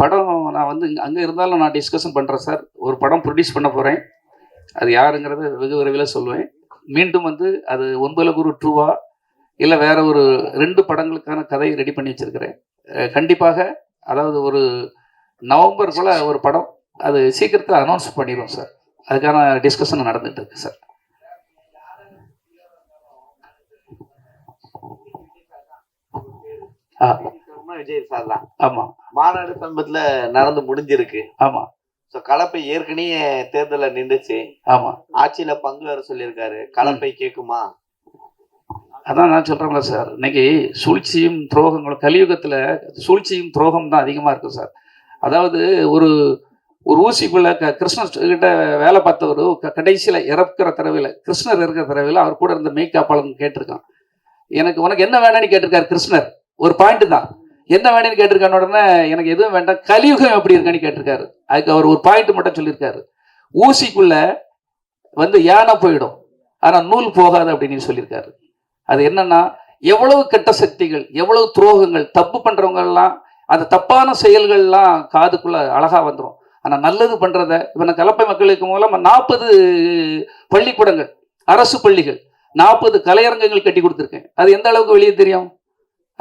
படம் நான் வந்து அங்க இருந்தாலும் நான் டிஸ்கஷன் பண்றேன் சார். ஒரு படம் ப்ரொடியூஸ் பண்ண போறேன். அது யாருங்கிறத வெகு விரைவில் சொல்லுவேன். மீண்டும் வந்து அது ஒன்பதுல குரு ட்ரூவா இல்லை வேற ஒரு ரெண்டு படங்களுக்கான கதையை ரெடி பண்ணி வச்சிருக்கிறேன். கண்டிப்பாக அதாவது ஒரு நவம்பருக்குள்ள ஒரு படம் அது சீக்கிரத்தில் அனௌன்ஸ் பண்ணிடுவோம் சார். அதுக்கான டிஸ்கஷன் நடந்துட்டு இருக்கு சார். விஜய் சார் தான். ஆமாம் மாநாடு சமீபத்துல நடந்து முடிஞ்சிருக்கு. ஆமாம் ஸோ கலப்பை ஏற்கனவே தேர்தலில் நின்றுச்சு ஆமாம் ஆட்சியில பங்கு வர சொல்லியிருக்காரு. கலப்பை கேக்குமா? அதான் நான் சொல்கிறேன்ல சார். இன்னைக்கு சூழ்ச்சியும் துரோகங்களும் கலியுகத்தில் சூழ்ச்சியும் துரோகம் தான் அதிகமாக இருக்கும் சார். அதாவது ஒரு ஒரு ஊசிக்குள்ள க கிருஷ்ணர் கிட்ட வேலை பார்த்தவர் கடைசியில் இறக்குற தடவையில் கிருஷ்ணர் இருக்கிற தடவையில் அவர் கூட இருந்த மெய்காப்பாளன் கேட்டிருக்கான். எனக்கு உனக்கு என்ன வேணும்னு கேட்டிருக்காரு கிருஷ்ணர். ஒரு பாயிண்ட் தான். என்ன வேணும்னு கேட்டிருக்கான உடனே எனக்கு எதுவும் வேண்டாம் கலியுகம் எப்படி இருக்கான்னு கேட்டிருக்காரு. அதுக்கு அவர் ஒரு பாயிண்ட் மட்டும் சொல்லியிருக்காரு. ஊசிக்குள்ள வந்து யானை போயிடும் ஆனால் நூல் போகாது அப்படின்னு சொல்லியிருக்காரு. அது என்னன்னா எவ்வளவு கெட்ட சக்திகள் எவ்வளவு துரோகங்கள் தப்பு பண்றவங்க அந்த தப்பான செயல்கள்லாம் காதுக்குள்ள அழகாக வந்துடும் ஆனால் நல்லது பண்ணுறத இப்போ நான் கலப்பை மக்களுக்கு மூலம் நாற்பது பள்ளிக்கூடங்கள் அரசு பள்ளிகள் நாற்பது கலையரங்கங்கள் கட்டி கொடுத்துருக்கேன். அது எந்த அளவுக்கு வெளியே தெரியும்?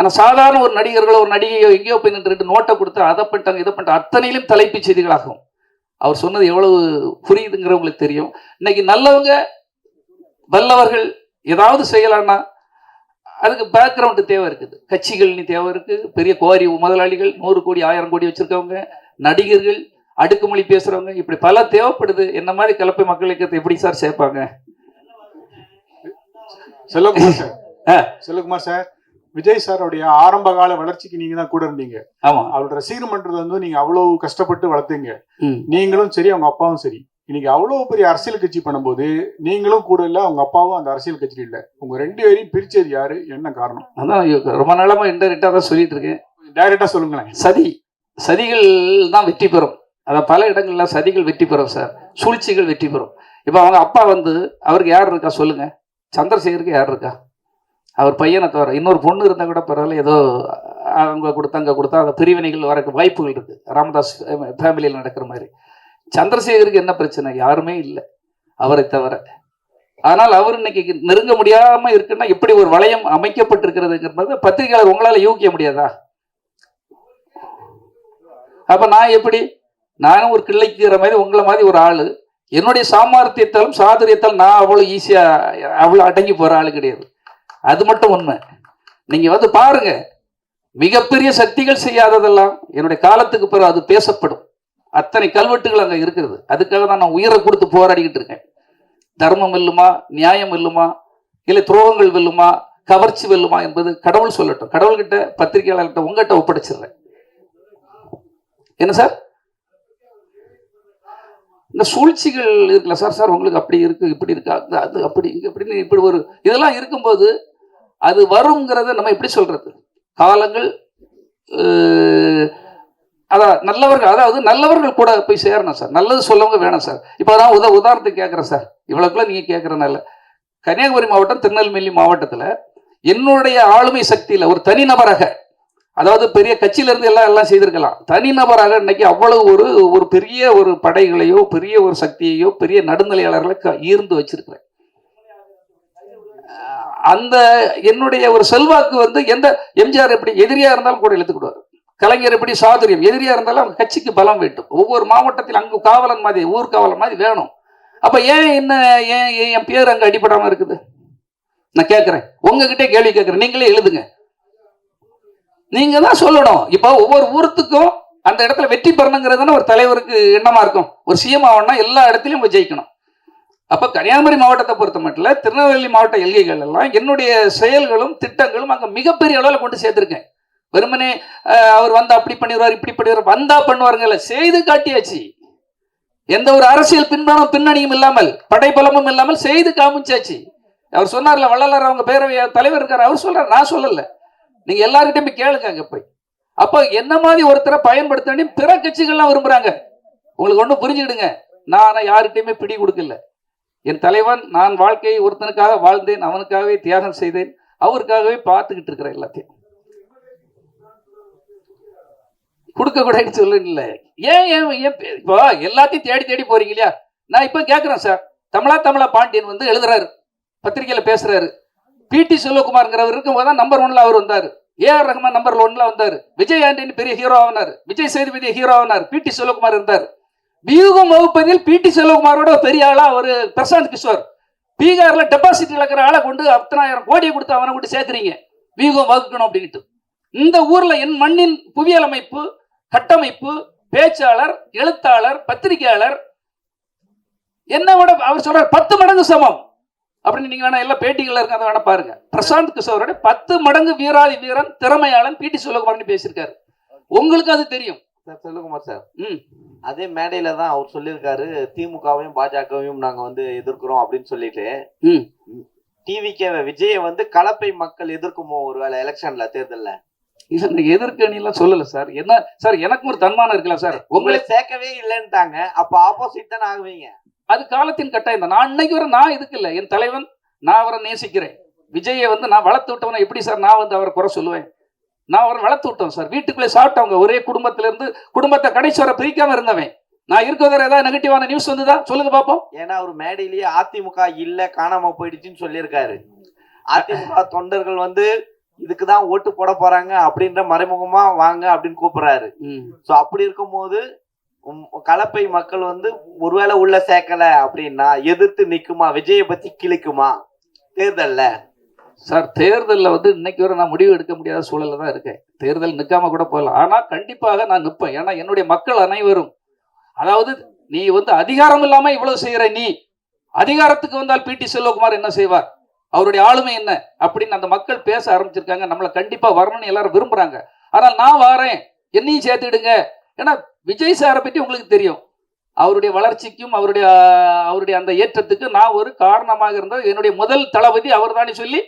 ஆனா சாதாரண ஒரு நடிகர்களோ ஒரு நடிகையோ எங்கேயோ போய் நின்று நோட்டை கொடுத்து அதை பண்ணிட்டாங்க இதை பண்ணிட்டாங்க அத்தனையிலும் தலைப்புச் செய்திகளாகும். அவர் சொன்னது எவ்வளவு புரியுதுங்கிறவங்களுக்கு தெரியும். இன்னைக்கு நல்லவங்க வல்லவர்கள் ஏதாவது செய்யலாம்னா அதுக்கு பேக்ரவுண்டு தேவை இருக்குது. கட்சிகள்னு தேவை இருக்கு. பெரிய கோரி முதலாளிகள் நூறு கோடி ஆயிரம் கோடி வச்சிருக்கவங்க நடிகர்கள் அடுக்குமொழி பேசுறவங்க இப்படி பல தேவைப்படுது. என்ன மாதிரி கலப்பை மக்களுக்கு எப்படி சார் சேர்ப்பாங்க? செல்வகுமார் சார். செல்வகுமார் சார் விஜய் சாரோடைய ஆரம்ப கால வளர்ச்சிக்கு நீங்க தான் கூட இருந்தீங்க. ஆமா. அவரோட ரசிகர் மன்றது வந்து நீங்க அவ்வளவு கஷ்டப்பட்டு வளர்த்தீங்க. நீங்களும் சரி அவங்க அப்பாவும் சரி. இன்னைக்கு அவ்வளவு பெரிய அரசியல் கட்சி பண்ணும்போது நீங்களும் கூட இல்ல அவங்க அப்பாவும் அந்த அரசியல் கட்சியில் இல்ல. உங்க ரெண்டு பேரையும் பிரிச்சது யாரு? என்ன காரணம்? அதான் ரொம்ப நாளமா இன்டெரக்டா தான் சொல்லிட்டு இருக்கேன். டைரக்டா சொல்லுங்களேன். சதி. சதிகள் தான் வெற்றி பெறும். அதான் பல இடங்கள்ல சதிகள் வெற்றி பெறும் சார் சூழ்ச்சிகள் வெற்றி பெறும். இப்போ அவங்க அப்பா வந்து அவருக்கு யார் இருக்கா சொல்லுங்க. சந்திரசேகருக்கு யார் இருக்கா? அவர் பையனை தவிர இன்னொரு பொண்ணு இருந்தால் கூட பரவாயில்ல ஏதோ அவங்க கொடுத்தா அங்கே கொடுத்தா அந்த பிரிவினைகள் வரக்கு வாய்ப்புகள் இருக்குது ராமதாஸ் ஃபேமிலியில் நடக்கிற மாதிரி. சந்திரசேகருக்கு என்ன பிரச்சனை? யாருமே இல்லை அவரை தவிர. ஆனால் அவர் இன்னைக்கு நெருங்க முடியாமல் இருக்குன்னா இப்படி ஒரு வளையம் அமைக்கப்பட்டிருக்கிறதுங்கிறது பத்திரிகையாளர் உங்களால் யூகிக்க முடியாதா? அப்போ நான் எப்படி? நானும் ஒரு கிள்ளைக்குற மாதிரி உங்களை மாதிரி ஒரு ஆள். என்னுடைய சாமர்த்தியத்தாலும் சாதுரியத்தாலும் நான் அவ்வளோ ஈஸியாக அவ்வளோ அடங்கி போகிற ஆளு கிடையாது. அது மட்டும் உண்மை. நீங்க வந்து பாருங்க. மிகப்பெரிய சக்திகள் செய்யாததெல்லாம் என்னுடைய காலத்துக்கு பிறகு அது பேசப்படும். அத்தனை கல்வெட்டுகள் அங்கே இருக்கிறது. அதுக்காக தான் நான் உயிரை கொடுத்து போராடிக்கிட்டு இருக்கேன். தர்மம் வெல்லுமா? நியாயம் வெல்லுமா? இல்லை துரோகங்கள் வெல்லுமா? கவர்ச்சி வெல்லுமா? என்பது கடவுள் சொல்லட்டும். கடவுள்கிட்ட பத்திரிகையாளர்கிட்ட உங்ககிட்ட ஒப்படைச்சிடுறேன். என்ன சார்? இந்த சூழ்ச்சிகள் இருக்குல்ல சார்? சார் உங்களுக்கு அப்படி இருக்கு இப்படி இருக்கா? அது அப்படி இங்கே இப்படின்னு இப்படி ஒரு இதெல்லாம் இருக்கும்போது அது வருங்கிறத நம்ம எப்படி சொல்றது? காலங்கள் அதான் நல்லவர்கள் அதாவது நல்லவர்கள் கூட போய் சேரணும் சார். நல்லது சொல்லவங்க வேணும் சார். இப்போ நான் உத உதாரணத்துக்கு கேட்குறேன் சார். இவ்வளோக்குள்ள நீங்கள் கேட்குறனால கன்னியாகுமரி மாவட்டம் திருநெல்வேலி மாவட்டத்தில் என்னுடைய ஆளுமை சக்தியில் ஒரு தனிநபராக அதாவது பெரிய கட்சியிலேருந்து எல்லாம் எல்லாம் செய்திருக்கலாம். தனிநபராக இன்னைக்கு அவ்வளவு ஒரு ஒரு பெரிய ஒரு படைகளையோ பெரிய ஒரு சக்தியையோ பெரிய நடுநிலையாளர்களை க- ஈர்ந்து வச்சிருக்கிறேன். அந்த என்னுடைய ஒரு செல்வாக்கு வந்து எந்த எம்ஜிஆர் எப்படி எதிரியா இருந்தாலும் கூட எழுத்துக்கிடுவார் கலைஞர் எப்படி சாதுரியம்? எதிரியா இருந்தாலும் அவங்க கட்சிக்கு பலம் வேண்டும். ஒவ்வொரு மாவட்டத்தில் அங்கு காவலன் மாதிரி ஊர் காவலன் மாதிரி வேணும். அப்ப ஏன் என்ன ஏன் ஏன் என் பேர் அங்க அடிபடாம இருக்குது? நான் கேட்கிறேன் உங்ககிட்டே கேள்வி கேட்குறேன் நீங்களே எழுதுங்க. நீங்க தான் சொல்லணும். இப்போ ஒவ்வொரு ஊரத்துக்கும் அந்த இடத்துல வெற்றி பெறணுங்கிறதுன்னு ஒரு தலைவருக்கு எண்ணமா இருக்கும். ஒரு சிஎம் ஆகணும்னா எல்லா இடத்துலையும் போய் ஜெயிக்கணும். அப்போ கன்னியாகுமரி மாவட்டத்தை பொறுத்த மட்டும் திருநெல்வேலி மாவட்ட எல்கைகள் எல்லாம் என்னுடைய செயல்களும் திட்டங்களும் அங்கே மிகப்பெரிய அளவில் கொண்டு சேர்த்துருக்கேன் வெறுமனே அவர் வந்தால் அப்படி பண்ணிடுவார் இப்படி பண்ணிடுவார் வந்தால் பண்ணுவாருங்கல்ல செய்து காட்டியாச்சு. எந்த ஒரு அரசியல் பின்பணம் பின்னணியும் இல்லாமல் படைபலமும் இல்லாமல் செய்து காமிச்சாச்சு. அவர் சொன்னார்ல வள்ளலார் அவங்க பேரவை தலைவர் இருக்கார் அவர் சொல்கிறார் நான் சொல்லல. நீங்க எல்லாருக்கிட்டையும் போய் கேளுங்க அங்க போய். அப்போ என்ன மாதிரி ஒருத்தரை பயன்படுத்த வேண்டிய பிற கட்சிகள்லாம் விரும்புறாங்க. உங்களுக்கு ஒன்றும் புரிஞ்சுக்கிடுங்க. நான் யார்கிட்டயுமே பிடி கொடுக்கல. என் தலைவன் நான் வாழ்க்கையை ஒருத்தனுக்காக வாழ்ந்தேன் அவனுக்காகவே தியாகம் செய்தேன் அவருக்காகவே பார்த்துக்கிட்டு இருக்கிறேன் எல்லாத்தையும். கொடுக்க கூடாதுன்னு சொல்ல இல்லை. ஏன் ஏன் ஏன் இப்போ எல்லாத்தையும் தேடி தேடி போறீங்க இல்லையா? நான் இப்போ கேட்குறேன் சார். தமிழா தமிழா பாண்டியன் வந்து எழுதுறாரு. பத்திரிகையில் பேசுறாரு. பிடி செல்வகுமார்ங்கிறவர் இருக்கும்போது தான் நம்பர் ஒன்ல அவர் வந்தார். ஏஆர் ரஹ்மான் நம்பர் ஒன்ல வந்தார். விஜய் ஆண்டனி பெரிய ஹீரோ ஆனார். விஜய் சேதுபதி ஹீரோ ஆனார். பிடி செல்வகுமார் இருந்தார். வியூகம் வகுப்பதில் பிடி செல்வகுமாரோட பெரிய ஆளா ஒரு பிரசாந்த் கிஷோர். பீகார்ல டெபாசிட் இழக்கிற ஆளை கொண்டு அத்தனாயிரம் கோடியை கொடுத்து அவனை கொண்டு சேர்க்குறீங்க. வியூகம் வகுக்கணும் அப்படின்ட்டு இந்த ஊர்ல என் மண்ணின் புவியியல் அமைப்பு கட்டமைப்பு பேச்சாளர் எழுத்தாளர் பத்திரிகையாளர் என்ன விட அவர் சொல்ற பத்து மடங்கு சமம். அப்படின்னு நீங்க வேணா எல்லா பேட்டிகள்ல இருக்க அதை வேணா பாருங்க. பிரசாந்த் கிஷோரோட பத்து மடங்கு வீராதி வீரன் திறமையாளன் பிடி செல்வகுமார்னு பேசியிருக்காரு. உங்களுக்கு அது தெரியும். Sir Selvakumar sir. ம். அதே மேடையில தான் அவர் சொல்லியிருக்காரு திமுகவையும் பாஜகவையும் நாங்க வந்து எதிர்க்கிறோம் அப்படின்னு சொல்லிட்டு. ம். டிவிகே விஜயை வந்து கலப்பை மக்கள் எதிர்க்குமோ ஒருவேளை எலெக்ஷன்ல தேர்தல்ல? இல்ல இந்த எதிர்க்கணி எல்லாம் சொல்லல சார். என்ன சார் எனக்கும் ஒரு தன்மானம் இருக்கலாம் சார். உங்களை உங்களை சேர்க்கவே இல்லைன்ட்டாங்க. அப்ப ஆப்போசிட் தானே ஆகுவீங்க? அது காலத்தின் கட்டாயம் தான். நான் இன்னைக்கு வரை நான் இதுக்கு இல்லை. என் தலைவன் நான் அவரை நேசிக்கிறேன். விஜயை வந்து நான் வளர்த்து விட்டவனை எப்படி சார் நான் வந்து அவரை குறை சொல்லுவேன்? நான் அவரை வளர்த்து விட்டோம் சார். வீட்டுக்குள்ளே சாப்பிட்டவங்க ஒரே குடும்பத்துல இருந்து குடும்பத்தை கடைசி வரை பிரிக்காம இருந்தவன். நான் இருக்கிற ஏதாவது நெகட்டிவான நியூஸ் வந்துதா? சொல்லுங்க பாப்போம். ஏன்னா அவர் மேடையிலேயே அதிமுக இல்ல காணாம போயிடுச்சுன்னு சொல்லியிருக்காரு. அதிமுக தொண்டர்கள் வந்து இதுக்கு தான் ஓட்டு போட போறாங்க அப்படின்ற மறைமுகமா வாங்க அப்படின்னு கூப்பிடுறாரு. சோ அப்படி இருக்கும்போது கலப்பை மக்கள் வந்து ஒருவேளை உள்ள சேர்க்கல அப்படின்னா எதிர்த்து நிக்குமா? விஜயை பத்தி கிழிக்குமா? தேர்தல்ல. சார் தேர்தலில் வந்து இன்னைக்கு வரை நான் முடிவு எடுக்க முடியாத சூழலில் தான் இருக்கேன். தேர்தல் நிற்காம கூட போகலாம் ஆனால் கண்டிப்பாக நான் நிற்பேன் ஏன்னா என்னுடைய மக்கள் அனைவரும் அதாவது நீ வந்து அதிகாரம் இல்லாமல் இவ்வளவு செய்கிற நீ அதிகாரத்துக்கு வந்தால் பிடி செல்வகுமார் என்ன செய்வார்? அவருடைய ஆளுமை என்ன? அப்படின்னு அந்த மக்கள் பேச ஆரம்பிச்சிருக்காங்க. நம்மளை கண்டிப்பாக வரணும்னு எல்லாரும் விரும்புறாங்க. ஆனால் நான் வாரேன். என்னையும் சேர்த்துடுங்க. ஏன்னா விஜய் சாரை பற்றி உங்களுக்கு தெரியும். அவருடைய வளர்ச்சிக்கும் அவருடைய அவருடைய அந்த ஏற்றத்துக்கு நான் ஒரு காரணமாக இருந்தது என்னுடைய முதல் தளபதி அவர் தானே சொல்லி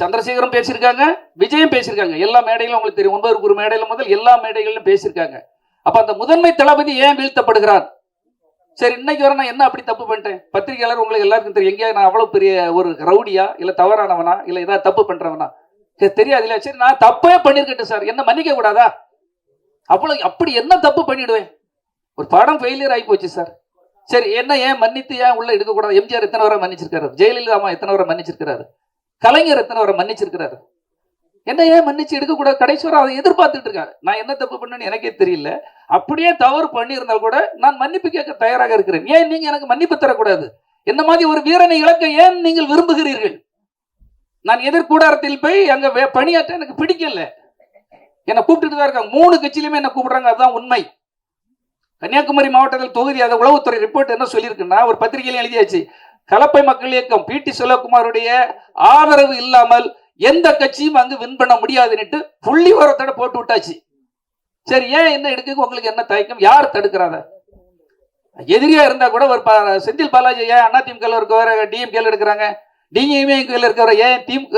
சந்திரசேகரும் பேசியிருக்காங்க விஜயம் பேசியிருக்காங்க. எல்லா மேடையிலும் உங்களுக்கு தெரியும் ஒன்பது குரு மேடையில முதல் எல்லா மேடைகளிலும் பேசியிருக்காங்க. அப்ப அந்த முதன்மை தளபதி ஏன் வீழ்த்தப்படுகிறார்? சரி இன்னைக்கு வரை நான் என்ன அப்படி தப்பு பண்ணிட்டேன்? பத்திரிகையாளர் உங்களுக்கு எல்லாருக்கும் தெரியும். எங்கேயா நான் அவ்வளவு பெரிய ஒரு ரவுடியா இல்ல தவறானவனா இல்ல ஏதாவது தப்பு பண்றவனா? சரி, தெரியாது இல்லையா சரி நான் தப்பே பண்ணிருக்கேன் சார். என்ன மன்னிக்க கூடாதா? அவ்வளவு அப்படி என்ன தப்பு பண்ணிடுவேன்? ஒரு படம் ஃபெயிலியர் ஆகி போச்சு சார். சரி என்ன ஏன் மன்னித்து ஏன் உள்ள எடுக்கக்கூடாது? எம்ஜிஆர் எத்தனை வரை மன்னிச்சிருக்காரு? ஜெயலலிதா அம்மா எத்தனை வரை மன்னிச்சிருக்காரு கலைஞர் எத்தனை அவரை மன்னிச்சிருக்கிறாரு? என்ன ஏன் மன்னிச்சு எடுக்கக்கூடாது கடைசி வரை அதை எதிர்பார்த்துட்டு இருக்காரு. நான் என்ன தப்பு பண்ணேன்னு எனக்கே தெரியல. அப்படியே தவறு பண்ணியிருந்தால் கூட நான் மன்னிப்பு கேட்க தயாராக இருக்கிறேன். ஏன் நீங்க எனக்கு மன்னிப்பு தரக்கூடாது? என்ன மாதிரி ஒரு வீரனை இழக்க ஏன் நீங்கள் விரும்புகிறீர்கள்? நான் எதிர்கூடாரத்தில் போய் அங்க வே- பணியாற்ற எனக்கு பிடிக்கல. என்னை கூப்பிட்டுட்டு தான் இருக்காங்க. மூணு கட்சியிலுமே என்ன கூப்பிடுறாங்க. அதுதான் உண்மை. கன்னியாகுமரி மாவட்டத்தில் தொகுதி அதை உளவுத்துறை ரிப்போர்ட் என்ன சொல்லியிருக்குன்னா ஒரு பத்திரிகையில எழுதியாச்சு. கலப்பை மக்கள் இயக்கம் பிடி சிவகுமாருடைய ஆதரவு இல்லாமல் எந்த கட்சியும் அங்கு வின் பண்ண முடியாதுன்னுட்டு புள்ளி உரத்தோட போட்டு விட்டாச்சு. சரி ஏன் என்ன எடுக்க உங்களுக்கு என்ன தயக்கம்? யார் தடுக்கிறாத எதிரியா இருந்தா கூட ஒரு ப- செந்தில் பாலாஜி ஏன் அதிமுக இருக்கிற டிஎம்கேல எடுக்கிறாங்க? டிஎம்கேல இருக்கிற ஏன் டீம்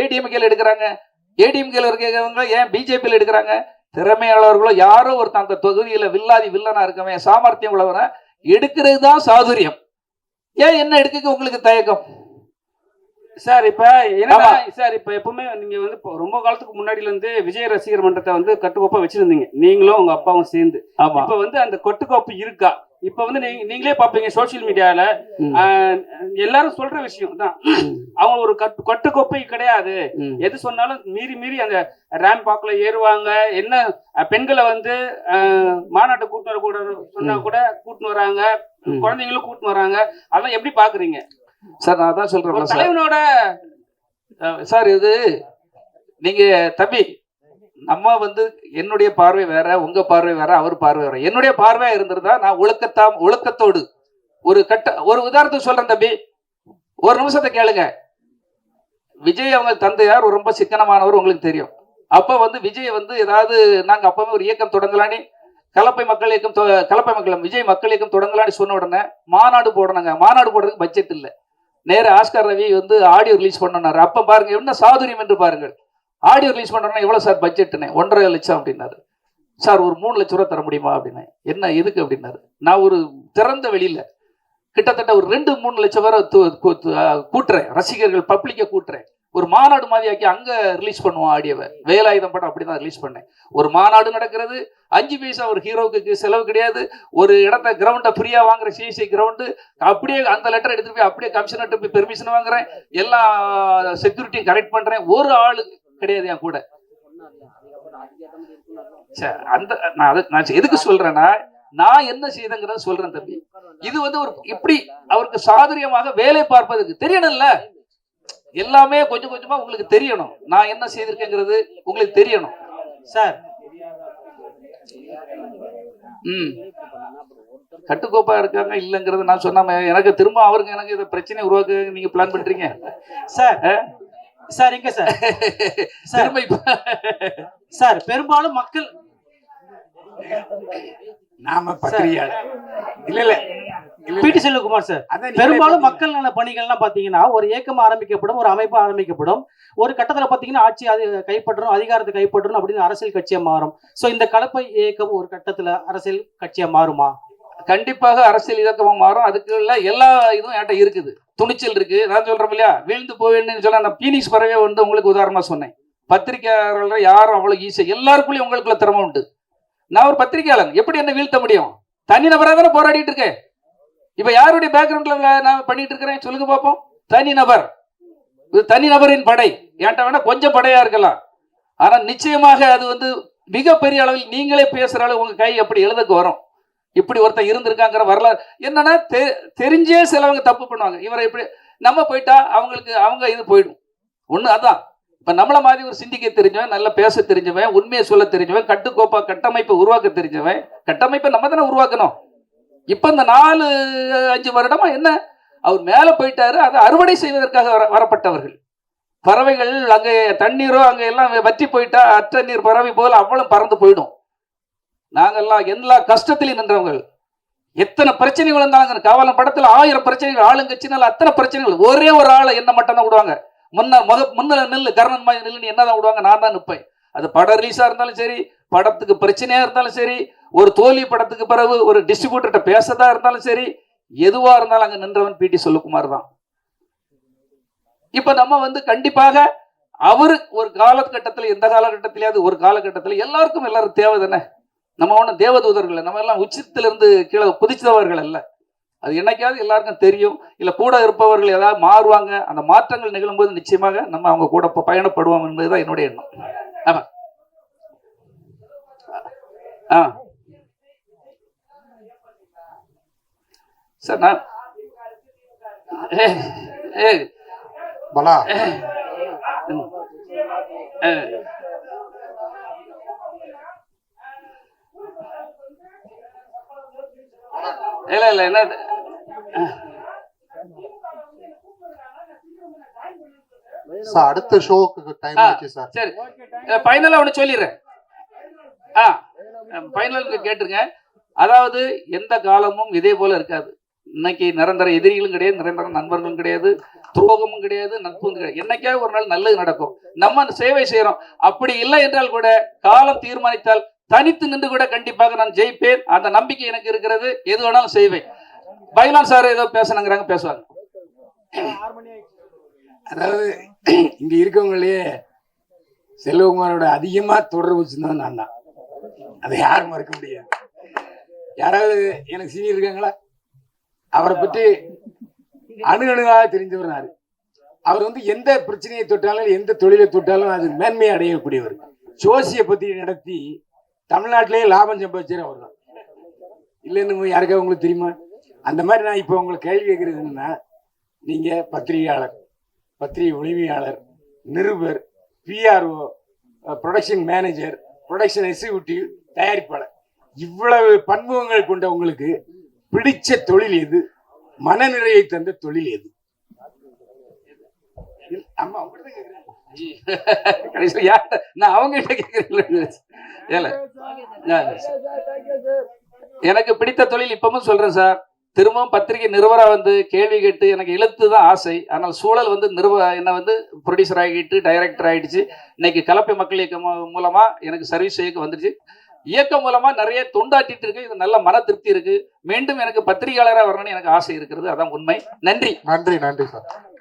ஏடிஎம்கேல எடுக்கிறாங்க? ஏடிஎம்கேல இருக்கிறவங்க ஏன் பிஜேபியில் எடுக்கிறாங்க? திறமையாளர்களோ யாரோ ஒருத்தன் அந்த தொகுதியில வில்லாதி வில்லனா இருக்கவன் சாமர்த்தியம் உள்ளவன எடுக்கிறது தான் சாதுரியம். ஏன் என்ன எடுக்க உங்களுக்கு தயக்கம்? சார் இப்ப என்ன ஆமா. சார் இப்ப எப்பவுமே நீங்க வந்து ரொம்ப காலத்துக்கு முன்னாடில இருந்து விஜய் ரசிகர் மன்றத்தை வந்து கட்டுக்கோப்பா வச்சிருந்தீங்க. நீங்களும் உங்க அப்பாவும் சேர்ந்து. இப்ப வந்து அந்த கட்டுக்கோப்பு இருக்கா? இப்ப வந்து நீங்க நீங்களே பாப்பீங்க சோசியல் மீடியால. எல்லாரும் சொல்ற விஷயம் தான். அவங்க ஒரு கட்டு கட்டுக்கோப்பை கிடையாது. எது சொன்னாலும் மீறி மீறி அந்த ரேம் பாக்ல ஏறுவாங்க. என்ன பெண்களை வந்து மாநாட்டை வர கூட சொன்னா கூட கூட்டின்னு வராங்க. குழந்தைங்களும் கூட்டின்னு வராங்க. அதெல்லாம் எப்படி பாக்குறீங்க? சார் நான் தான் ஒரு சொல்றேன் சார். தலைவனோட சார் இது நீங்க தம்பி நம்ம வந்து என்னுடைய பார்வை வேற உங்க பார்வை வேற அவர் பார்வை வேற. என்னுடைய பார்வையா இருந்திருந்தா நான் ஒழுக்கத்தாம் ஒழுக்கத்தோடு ஒரு கட்ட ஒரு உதாரணத்துக்கு சொல்றேன் தம்பி. ஒரு நிமிஷத்தை கேளுங்க. விஜய் அவங்க தந்தையார் ஒரு ரொம்ப சிக்கனமானவர் உங்களுக்கு தெரியும். அப்ப வந்து விஜய் வந்து ஏதாவது நாங்க அப்பவே ஒரு இயக்கம் தொடங்கலான்னு கலப்பை மக்கள் இயக்கம் தொ- கலப்பை மக்கள் விஜய் மக்கள் இயக்கம் தொடங்கலான்னு சொன்ன உடனே மாநாடு போடணுங்க. மாநாடு போடுறதுக்கு பட்ஜெட் இல்லை. நேர ஆஸ்கர் ரவி வந்து ஆடியோ ரிலீஸ் பண்ணனாரு. அப்ப பாருங்க என்ன சாதுரியம் என்று பாருங்கள். ஆடியோ ரிலீஸ் பண்ணோம்னா எவ்வளோ சார் பட்ஜெட்னு ஒன்றரை லட்சம் அப்படின்னாரு. சார் ஒரு மூணு லட்ச ரூபா தர முடியுமா அப்படின்னு. என்ன எதுக்கு அப்படின்னாரு. நான் ஒரு திறந்த வெளியில கிட்டத்தட்ட ஒரு ரெண்டு மூணு லட்சம் பேரை கூட்டுறேன். ரசிகர்கள் பப்ளிக்கை கூட்டுறேன். ஒரு மாநாடு மாதிரி ஆக்கி அங்கே ரிலீஸ் பண்ணுவோம் ஆடியோவை வேலாயுதம் படம் அப்படி தான் ரிலீஸ் பண்ணேன். ஒரு மாநாடு நடக்கிறது. அஞ்சு பைசா ஒரு ஹீரோவுக்கு செலவு கிடையாது. ஒரு இடத்த கிரவுண்டை ஃப்ரீயாக வாங்குற சிஎஸ்சி கிரவுண்டு அப்படியே அந்த லெட்டர் எடுத்துகிட்டு போய் அப்படியே கமிஷனர்கிட்ட போய் பெர்மிஷன் வாங்குறேன். எல்லா செக்யூரிட்டியும் கரெக்ட் பண்ணுறேன் ஒரு ஆளு கிடையாது என் கூட. அந்த நான் அதை நான் எதுக்கு சொல்றேன்னா நான் என்ன செய்தங்கிறத சொல்றேன் தம்பி. இது வந்து ஒரு இப்படி அவருக்கு சாதுரியமாக வேலை பார்ப்பதுக்கு தெரியணும்ல. எல்லாமே கொஞ்சம் கொஞ்சமா உங்களுக்கு தெரியணும். நான் என்ன செய்திருக்கேங்கிறது உங்களுக்கு தெரியணும். சார். ம். கட்டுக்கோப்பா இருக்காங்க இல்லைங்கிறது நான் சொன்னாம எனக்கு திரும்ப அவருக்கு எனக்கு இதை பிரச்சனை உருவாக்க நீங்க பிளான் பண்றீங்க. சார். சார் எங்க சார்? சார். சார் பெரும்பாலும் மக்கள் நாம பத்திரிகையாளர் இல்ல இல்ல. பிடி செல்வகுமார் சார். பெரும்பாலும். மக்கள் நல பணிகள்லாம் பாத்தீங்கன்னா ஒரு இயக்கம் ஆரம்பிக்கப்படும் ஒரு அமைப்பு ஆரம்பிக்கப்படும். ஒரு கட்டத்துல பாத்தீங்கன்னா ஆட்சி அது கைப்பற்றணும் அதிகாரத்தை கைப்பற்றணும் அப்படின்னு அரசியல் கட்சியா மாறும். சோ இந்த கலப்பை இயக்கம் ஒரு கட்டத்துல அரசியல் கட்சியா மாறுமா? கண்டிப்பாக அரசியல் இயக்கமா மாறும். அதுக்குள்ள எல்லா இதுவும் என்கிட்ட இருக்குது. துணிச்சல் இருக்கு. நான் சொல்றேன் இல்லையா? வீழ்ந்து போவேன்னு சொல்ல அந்த பீனிக்ஸ் பறவை வந்து உங்களுக்கு உதாரணமா சொன்னேன். பத்திரிகையாளர்கள் யாரும் அவ்வளவு ஈஸியாக எல்லாருக்குள்ளயும் உங்களுக்குள்ள திறமை உண்டு. நான் ஒரு பத்திரிகையாளர் எப்படி என்ன வீழ்த்த முடியும்? தனி நபராக தானே போராடிட்டு இருக்கேன் இப்ப யாருடைய பேக்ரவுண்ட்ல நான் பண்ணிட்டு இருக்கிறேன்? சொல்லுங்க பார்ப்போம் தனி நபர். இது தனி நபரின் படை. ஏன்ட்ட வேணா கொஞ்சம் படையா இருக்கலாம். ஆனா நிச்சயமாக அது வந்து மிகப்பெரிய அளவில் நீங்களே பேசுற அளவு உங்க கை அப்படி எழுதக்கு வரும். இப்படி ஒருத்தன் இருந்திருக்காங்கிற வரலாறு. என்னன்னா தெ- தெரிஞ்சே சிலவங்க தப்பு பண்ணுவாங்க. இவரை இப்படி நம்ம போயிட்டா அவங்களுக்கு அவங்க இது போயிடும். ஒன்று அதான். இப்போ நம்மளை மாதிரி ஒரு சிந்திக்க தெரிஞ்சவன் நல்லா பேச தெரிஞ்சவன் உண்மையை சொல்ல தெரிஞ்சவன் கட்டுக்கோப்பா கட்டமைப்பை உருவாக்க தெரிஞ்சவன் கட்டமைப்பை நம்ம தானே உருவாக்கணும். இப்போ இந்த நாலு அஞ்சு வருடமா என்ன? அவர் மேலே போயிட்டாரு அதை அறுவடை செய்வதற்காக வர வரப்பட்டவர்கள். பறவைகள் அங்கே தண்ணீரோ அங்கே எல்லாம் வற்றி போயிட்டா அற்ற நீர் பறவை போல் அவ்வளவு பறந்து போயிடும். நாங்கெல்லாம் எல்லா கஷ்டத்திலையும் நின்றவங்கள் எத்தனை பிரச்சனைகள் இருந்தாலும் காவலம் படத்துல ஆயிரம் பிரச்சனைகள் ஆளுங்கட்சினால அத்தனை பிரச்சனைகள் ஒரே ஒரு ஆளை என்ன மட்டும் தான் விடுவாங்க? முன்ன முத முன்ன நில்லு கர்ணன் மாதிரி நில்லுன்னு என்னதான் விடுவாங்க? நான் தான் நிற்பேன் அது படம் ரிலீஸாக இருந்தாலும் சரி படத்துக்கு பிரச்சனையா இருந்தாலும் சரி ஒரு தோல்வி படத்துக்கு பிறகு ஒரு டிஸ்ட்ரிபியூட்டர்கிட்ட பேசதா இருந்தாலும் சரி எதுவாக இருந்தாலும் அங்க நின்றவன் பிடி சொல்லுக்குமார் தான். இப்போ நம்ம வந்து கண்டிப்பாக அவரு ஒரு காலகட்டத்தில் எந்த காலகட்டத்திலேயாவது ஒரு காலகட்டத்தில் எல்லாருக்கும் எல்லாரும் தேவை தானே? நம்ம ஒன்றும் தேவதூதர்கள். நம்ம எல்லாம் உச்சத்திலிருந்து கீழே குதிச்சவர்கள் அல்ல. அது என்னைக்காவது எல்லாருக்கும் தெரியும். இல்ல கூட இருப்பவர்கள் ஏதாவது மாறுவாங்க அந்த மாற்றங்கள் நிகழும்போது நிச்சயமாக நம்ம அவங்க கூட ப- பயணப்படுவோம் என்பதுதான் என்னுடைய எண்ணம். ஆமா. ஆ. சார் நான் ஏ ஏ. பலா. ஏ. இல்ல இல்ல என்ன சார் அடுத்த ஷோக்கு டைம். ஆச்சு சார். சரி ஃபைனலாக ஒன்று சொல்லிடுறேன். ஆ ஃபைனலுக்கு கேட்டுருங்க. அதாவது எந்த காலமும் இதே போல இருக்காது. இன்னைக்கு நிரந்தர எதிரிகளும் கிடையாது நிரந்தர நண்பர்களும் கிடையாது துரோகமும் கிடையாது நட்பும் கிடையாது. என்னைக்காவது ஒரு நாள் நல்லது நடக்கும். நம்ம சேவை செய்யறோம் அப்படி இல்லை என்றால் கூட காலம் தீர்மானித்தால் தனித்து நின்று கூட கண்டிப்பாக நான் ஜெயிப்பேன். அந்த நம்பிக்கை எனக்கு இருக்கிறது. எது வேணாலும் செய்வேன். பைலான் சார் ஏதோ பேசணுங்கிறாங்க பேசுவாங்க. அதாவது இங்க இருக்கவங்களே செல்வகுமாரோட அதிகமா தொடர்பு வச்சிருந்தவன் நான் தான். அதை யாரும் மறுக்க முடியாது. யாராவது எனக்கு சீனியர் இருக்காங்களா? அவரை பற்றி அணு அணுவாக தெரிஞ்சவர் நாரு அவர் வந்து எந்த பிரச்சனையை தொட்டாலும் எந்த தொழிலை தொட்டாலும் அது மேன்மையை அடையக்கூடியவர். ஜோசியை பத்தி நடத்தி தமிழ்நாட்டிலேயே லாபம் சம்பாதிச்சார் அவர் தான் இல்லைன்னு யாருக்காவது உங்களுக்கு தெரியுமா? அந்த மாதிரி நான் இப்போ உங்களுக்கு கேள்வி கேட்குறதுன்னா நீங்கள் நீங்க பத்திரிகையாளர் பத்திரிகை உரிமையாளர் நிருபர் PRO production manager production executive தயாரிப்பாளர். இவ்வளவு பன்முகங்கள் கொண்ட உங்களுக்கு பிடிச்ச தொழில் எது? மனநிலையை தந்த தொழில் எது? ஆமா அவங்க கடைசியில் நான் அவங்க கிட்ட கேட்கிறேன் ஏல. எனக்கு பிடித்த தொழில் இப்பவும் சொல்றேன் சார். திரும்பவும் பத்திரிகை நிறுவனம் வந்து கேள்வி கேட்டு எனக்கு எழுத்து தான் ஆசை. ஆனால் சூழல் வந்து நிறுவ என்ன வந்து ப்ரொடியூசர் ஆகிட்டு டைரக்டர் ஆயிடுச்சு இன்னைக்கு கலப்பை மக்கள் இயக்கம் மூலமா எனக்கு சர்வீஸ் இயக்கம் வந்துருச்சு இயக்கம் மூலமா நிறைய தொண்டாட்டிட்டு இருக்கு. இது நல்ல மன திருப்தி இருக்கு. மீண்டும் எனக்கு பத்திரிகையாளராக வரணும்னு எனக்கு ஆசை இருக்கிறது. அதான் உண்மை. நன்றி. நன்றி நன்றி சார்.